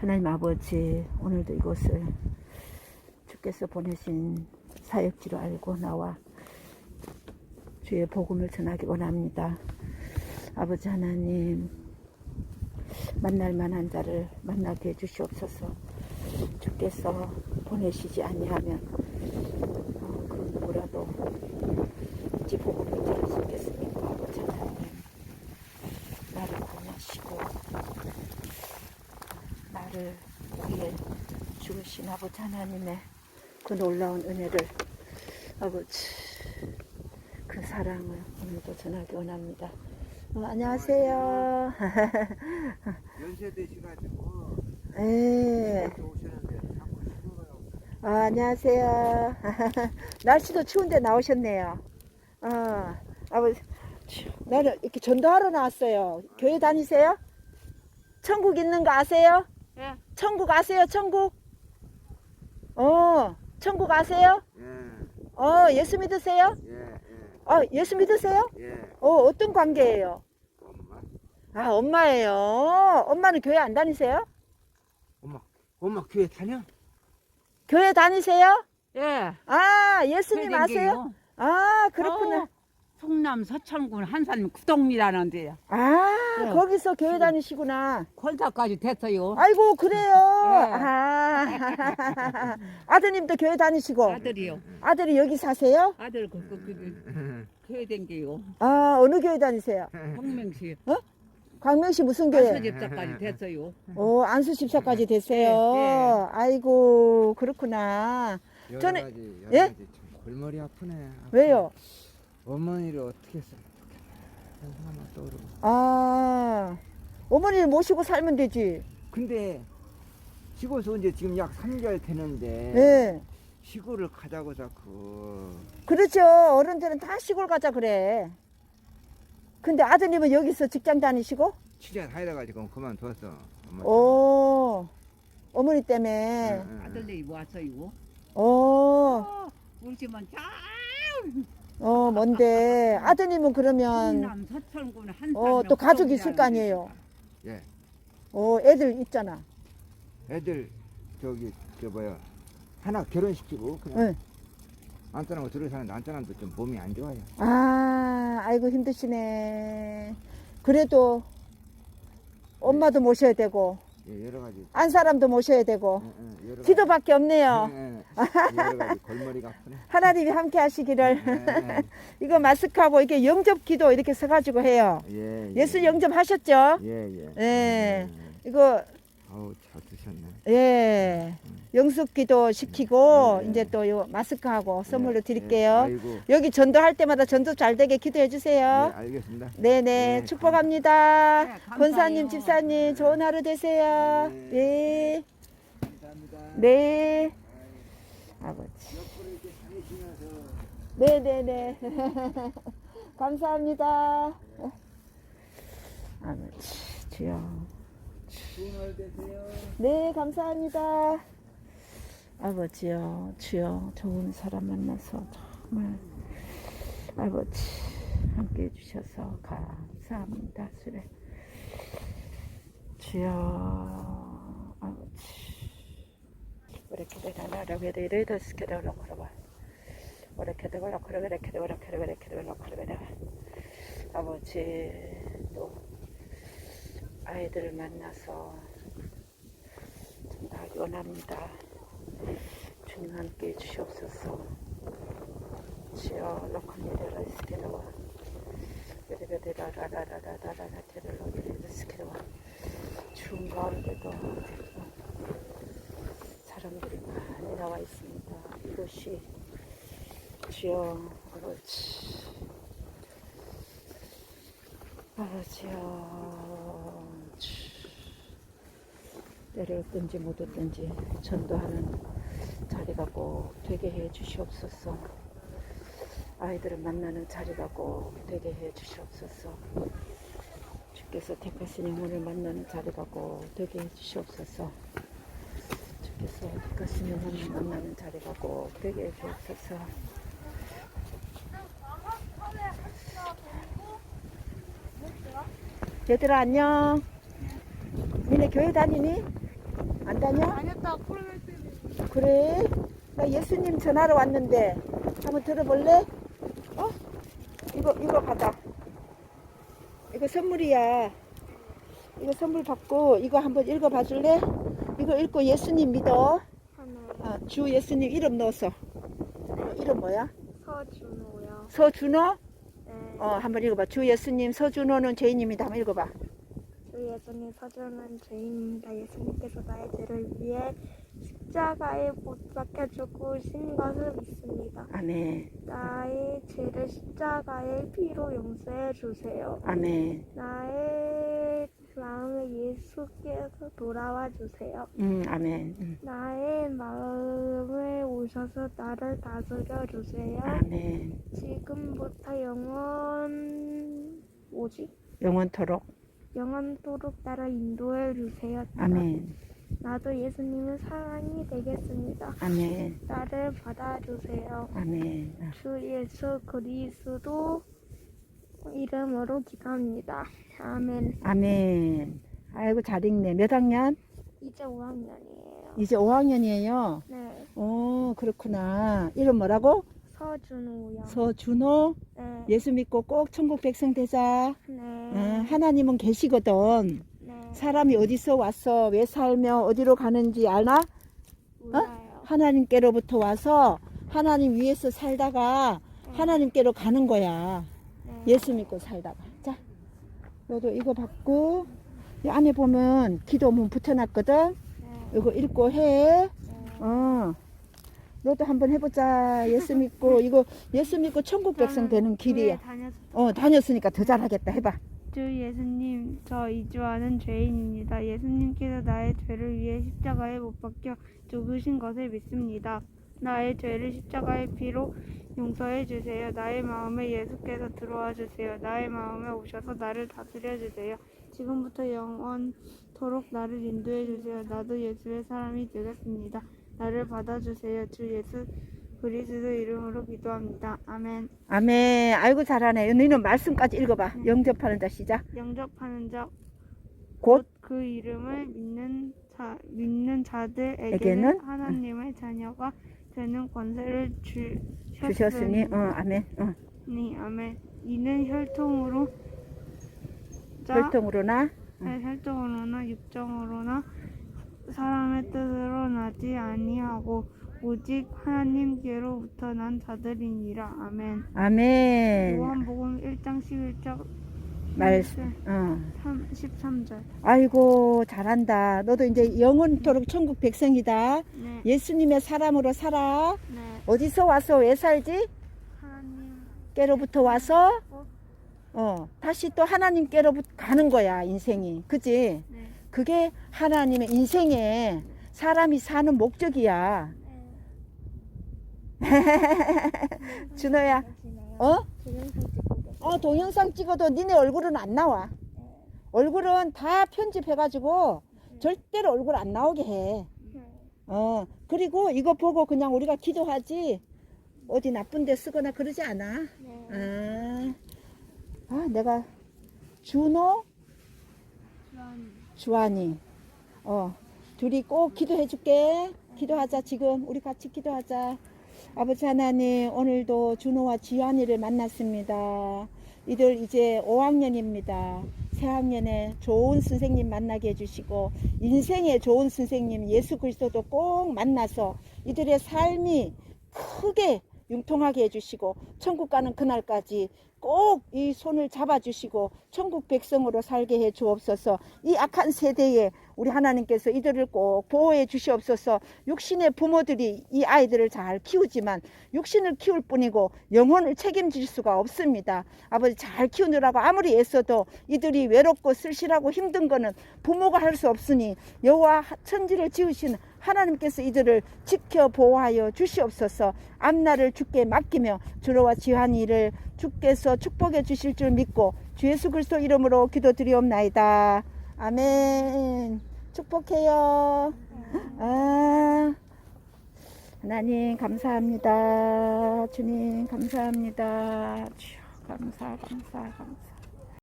하나님 아버지 오늘도 이곳을 주께서 보내신 사역지로 알고 나와 주의 복음을 전하기 원합니다. 아버지 하나님 만날 만한 자를 만나게 해주시옵소서. 주께서 보내시지 아니하면 어, 그 누구라도 이 복음을 들을 수 있겠습니까? 아버지 하나님 나를 구원하시고 나를 위해 죽으신 아버지 하나님의 그 놀라운 은혜를 아버지 그 사랑을 오늘도 전하기 원합니다. 어, 안녕하세요. 연세 되셔가지고 예. 아, 안녕하세요. 날씨도 추운데 나오셨네요. 어, 아버지, 나는 이렇게 전도하러 나왔어요. 교회 다니세요? 천국 있는 거 아세요? 예. 천국 아세요? 천국? 어, 천국 아세요? 예, 어, 예수 믿으세요? 예, 어, 예수 믿으세요? 예, 예. 어, 어떤 관계예요? 엄마, 아, 엄마예요. 엄마는 교회 안 다니세요? 엄마, 엄마 교회 다녀? 교회 다니세요? 예. 아, 예수님 아세요? 아, 그렇구나. 어, 성남 서천군 한산 구동리라는 데야. 아, 네. 거기서 교회 다니시구나. 콜다까지 됐어요. 아이고, 그래요. 네. 아, 아드님도 교회 다니시고. 아들이요. 아들이 여기 사세요? 아들 그, 그, 그, 그 교회 댕겨요. 아, 어느 교회 다니세요? 성명시 광명시 무슨 교회? 안수 집사까지 됐어요. 오, 안수 집사까지 됐어요. 네, 네. 아이고, 그렇구나. 여러 저는- 가지, 여러 예? 가지 참 골머리 아프네. 아프네. 왜요? 어머니를 어떻게 했으면 좋겠다. 그런 생각만 떠오르고. 아, 어머니를 모시고 살면 되지. 근데 시골에서 이제 지금 약 3개월 되는데 예. 시골을 가자고 자꾸. 그렇죠. 어른들은 다 시골 가자 그래. 근데 아드님은 여기서 직장 다니시고? 취재 다 해가지고 그만뒀어. 엄마. 오, 어머니 때문에. 응, 응, 응. 아들내이 왔어요. 오, 어, 우리 집은 자 어, 뭔데. 아드님은 그러면, 서천군 어, 또 가족이 있을 거 아니에요. 예, 어, 애들 있잖아. 애들 저기 저 뭐야 하나 결혼시키고 그냥 응. 안 떠나고 들어 사는데 안 떠나도 좀 몸이 안 좋아요. 아, 아이고, 힘드시네. 그래도, 엄마도 모셔야 되고, 예, 여러 가지. 안 사람도 모셔야 되고, 응, 응, 여러 가지. 기도밖에 없네요. 예, 예. 골머리가 아프네. 하나님이 함께 하시기를. 예, 이거 마스크하고 이게 영접 기도 이렇게 써가지고 해요. 예, 예. 예수 영접하셨죠? 예, 예. 예. 이거 아우 잘 드셨네. 예 영습 기도 시키고 예. 이제 또 요 마스크하고 선물로 예, 드릴게요. 예. 아이고. 여기 전도할 때마다 전도 잘 되게 기도해 예, 주세요. 알겠습니다. 네 네 예, 축복합니다. 네, 감사해요. 권사님 집사님 좋은 하루 되세요. 네. 네. 감사합니다. 네. 아버지. 네네네. 감사합니다. 아버지 주여. 네, 감사합니다. 아버지요, 주여, 좋은 사람 만나서 정말 아버지 함께 해주셔서 감사합니다. 주여, 아버지. 이렇게 되나 나라고 해도 이래도 스케다로 걸어봐. 이렇게 되고 이렇게 되고 이렇게 되고 이렇게 되고 이렇게 되고 이렇게 되고 아버지 또 아이들을 만나서 전하기 원합니다. 주님 함께 해주시옵소서. 주여 로컬리데라 스케다와 베데베데라라라라라라라 테를로리데라 스케다와 추운 가운데도 사람들이 많이 나와 있습니다. 아버지. 아버지여 주 때를 얻든지 못 얻든지 전도하는 자리가 꼭 되게 해 주시옵소서. 아이들을 만나는 자리가 꼭 되게 해 주시옵소서. 주께서 택하신 영혼을 만나는 자리가 꼭 되게 해 주시옵소서 주께서 택하신 영혼을 만나는 자리가 꼭 되게 해 주옵소서 얘들아 안녕 니네 교회 다니니? 안 다녀? 다녔다 코로나 때문에 그래? 나 예수님 전화로 왔는데 한번 들어볼래? 어? 이거 이거 받아. 이거 선물이야. 이거 선물 받고 이거 한번 읽어봐 줄래? 이거 읽고 예수님 믿어. 어, 주 예수님 이름 넣었어. 어, 이름 뭐야? 서준호요. 서준호? 네. 어, 한번 읽어봐. 주 예수님 서준호는 죄인입니다. 한번 읽어봐. 주 예수님 서준은 죄인입니다. 예수님께서 나의 죄를 위해 십자가에 못 박혀 죽으신 것을 믿습니다. 아멘. 나의 죄를 십자가의 피로 용서해 주세요. 아멘. 나의 마음에 예수께서 돌아와 주세요. 음, 아멘. 음, 나의 마음에 오셔서 나를 다스려 주세요. 아멘. 지금부터 영원 뭐지? 영원토록. 영원토록 나를 인도해 주세요. 아멘. 나도 예수님의 사랑이 되겠습니다. 아멘. 나를 받아주세요. 아멘. 어. 주 예수 그리스도 이름으로 기도합니다. 아멘. 아멘. 아이고 잘 읽네. 몇 학년? 이제 5학년이에요. 이제 5학년이에요. 네. 오 그렇구나. 이름 뭐라고? 서준우요. 서준호. 네. 예수 믿고 꼭 천국 백성 되자. 네. 어, 하나님은 계시거든. 네. 사람이 어디서 왔어? 왜 살며 어디로 가는지 알나? 몰라요. 하나님께로부터 와서 하나님 위에서 살다가 하나님께로 가는 거야. 네. 예수 믿고 살다가. 자, 너도 이거 받고 이 안에 보면 기도문 붙여놨거든. 네. 이거 읽고 해. 네. 어. 너도 한번 해보자. 예수 믿고 이거 예수 믿고 천국 백성 되는 길이야. 다녔 어 다녔으니까 더 잘하겠다. 해봐. 주 예수님, 저 이주하는 죄인입니다. 예수님께서 나의 죄를 위해 십자가에 못 박혀 죽으신 것을 믿습니다. 나의 죄를 십자가의 피로 용서해 주세요. 나의 마음에 예수께서 들어와 주세요. 나의 마음에 오셔서 나를 다스려 주세요. 지금부터 영원토록 나를 인도해 주세요. 나도 예수의 사람이 되겠습니다. 나를 받아주세요. 주 예수 그리스도 이름으로 기도합니다. 아멘. 아멘. 아이고 잘하네. 너희는 말씀까지 읽어봐. 영접하는 자 시작. 영접하는 자 곧 그 이름을 믿는 자 믿는 자들에게는 에게는? 하나님의 자녀가 되는 권세를 주셨으니 주셨으니 어 아멘. 어. 아멘. 이는 혈통으로 자, 혈통으로나 네, 혈통으로나 육정으로나 사람의 뜻으로 나지 아니하고 오직 하나님께로부터 난 자들이니라. 아멘. 아멘. 요한복음 1장 11절 말씀. 어. 3, 13절. 아이고 잘한다. 너도 이제 영원토록 천국 백성이다. 네. 예수님의 사람으로 살아. 네. 어디서 와서 왜 살지? 하나님 깨로부터 와서 어? 어 다시 또 하나님께로부터 가는 거야 인생이. 그지? 네. 그게 하나님의 인생에 사람이 사는 목적이야. 준호야, 어? 어 동영상 찍어도 니네 얼굴은 안 나와. 얼굴은 다 편집해가지고 절대로 얼굴 안 나오게 해. 네. 어 그리고 이거 보고 그냥 우리가 기도하지 어디 나쁜 데 쓰거나 그러지 않아. 네. 아, 아 내가 준호, 주한 주한이 어 둘이 꼭 기도해 줄게. 기도하자 지금 우리 같이 기도하자. 아버지 하나님 오늘도 준호와 지한이를 만났습니다. 이들 이제 5학년입니다. 새학년에 좋은 선생님 만나게 해주시고 인생에 좋은 선생님 예수 그리스도도 꼭 만나서 이들의 삶이 크게 융통하게 해주시고 천국 가는 그날까지 꼭 이 손을 잡아주시고 천국 백성으로 살게 해 주옵소서. 이 악한 세대에 우리 하나님께서 이들을 꼭 보호해 주시옵소서. 육신의 부모들이 이 아이들을 잘 키우지만 육신을 키울 뿐이고 영혼을 책임질 수가 없습니다. 아버지 잘 키우느라고 아무리 애써도 이들이 외롭고 쓸쓸하고 힘든 거는 부모가 할 수 없으니 여호와 천지를 지으신 하나님께서 이들을 지켜 보호하여 주시옵소서. 앞날을 주께 맡기며 주로와 지한이를 주께서 축복해 주실 줄 믿고 주 예수 그리스도 이름으로 기도드리옵나이다. 아멘. 축복해요. 아, 하나님 감사합니다. 주님 감사합니다. 주여, 감사 감사 감사